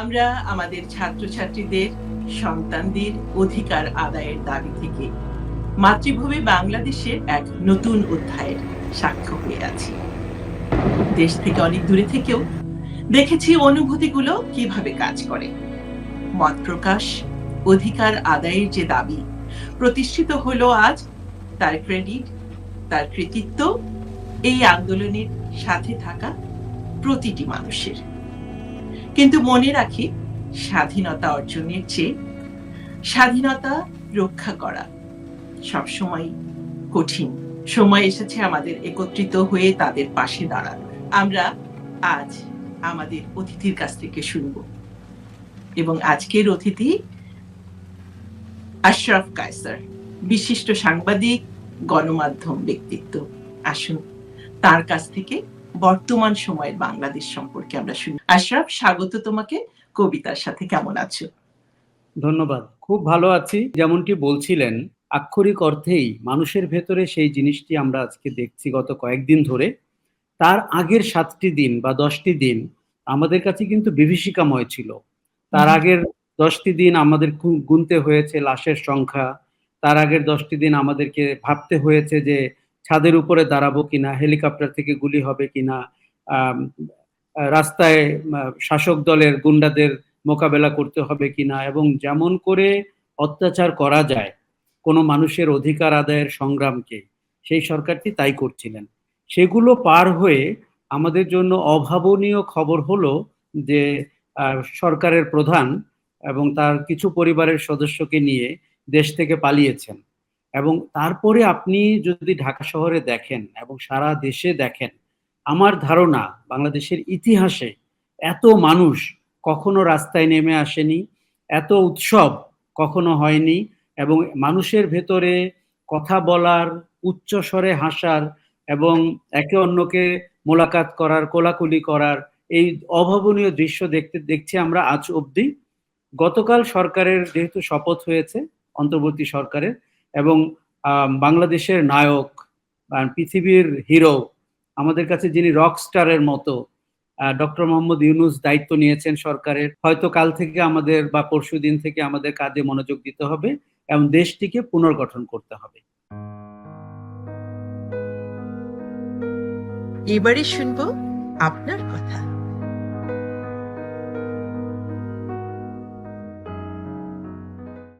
আমরা আমাদের ছাত্রছাত্রীদের সন্তানদের অধিকার আদায়ের দাবি থেকে মাতৃভূমি বাংলাদেশের এক নতুন অধ্যায়ের সাক্ষ্য হয়ে আছি। দেশ থেকে অনেক দূরে থেকেও দেখেছি অনুভূতিগুলো কীভাবে কাজ করে। মত প্রকাশ, অধিকার আদায়ের যে দাবি প্রতিষ্ঠিত হলো আজ, তার ক্রেডিট, তার কৃতিত্ব এই আন্দোলনের সাথে থাকা প্রতিটি মানুষের। কিন্তু মনে রাখি, স্বাধীনতা অর্জনের চেয়ে স্বাধীনতা রক্ষা করা সবসময় কঠিন। সময় এসেছে আমাদের একত্রিত হয়ে তাদের পাশে দাঁড়ানো। আমরা আজ আমাদের অতিথির কাছ থেকে শুনব। এবং আজকের অতিথি আশরাফ কায়সার, বিশিষ্ট সাংবাদিক, গণমাধ্যম ব্যক্তিত্ব। আসুন, তার কাছ থেকে বর্তমান সময়ের বাংলাদেশ সম্পর্কে আমরা শুনি। আশরাফ স্বাগত তোমাকে কবিতার সাথে। কেমন আছো? ধন্যবাদ। খুব ভালো আছি। যেমনটি বলছিলেন আক্ষরিক অর্থেই মানুষের ভেতরে সেই জিনিসটি আমরা আজকে দেখছি গত কয়েকদিন ধরে। তার আগের সাতটি দিন বা দশটি দিন আমাদের কাছে কিন্তু বিভীষিকাময় ছিল। তার আগের দশটি দিন আমাদের গুনতে হয়েছে লাশের সংখ্যা। তার আগের দশটি দিন আমাদেরকে ভাবতে হয়েছে যে ছাদের উপরে দাঁড়াবো কিনা, হেলিকপ্টার থেকে গুলি হবে কিনা রাস্তায় শাসক দলের গুন্ডাদের মোকাবেলা করতে হবে কিনা এবং যেমন করে অত্যাচার করা যায়, কোনো মানুষের অধিকার আদায়ের সংগ্রামকে, সেই সরকারটি তাই করছিলেন। সেগুলো পার হয়ে আমাদের জন্য অভাবনীয় খবর হলো যে সরকারের প্রধান এবং তার কিছু পরিবারের সদস্যকে নিয়ে দেশ থেকে পালিয়েছেন। এবং তারপরে আপনি যদি ঢাকা শহরে দেখেন এবং সারা দেশে দেখেন, আমার ধারণা বাংলাদেশের ইতিহাসে এত মানুষ কখনো রাস্তায় নেমে আসেনি, এত উৎসব কখনো হয়নি এবং মানুষের ভেতরে কথা বলার, উচ্চ স্বরে হাসার এবং একে অন্যকে মোলাকাত করার, কোলাকুলি করার এই অভাবনীয় দৃশ্য দেখতে, দেখছি আমরা আজ অবধি। গতকাল সরকারের যেহেতু শপথ হয়েছে, অন্তর্বর্তী সরকারের এবং বাংলাদেশের নায়ক পৃথিবীর হিরো, আমাদের কাছে যিনি রক স্টারের মতো ডক্টর মোহাম্মদ ইউনুস দায়িত্ব নিয়েছেন সরকারের, হয়তো কাল থেকে আমাদের বা পরশু দিন থেকে আমাদের কাজে মনোযোগ দিতে হবে এবং দেশটিকে পুনর্গঠন করতে হবে। এবারে শুনব আপনার কথা।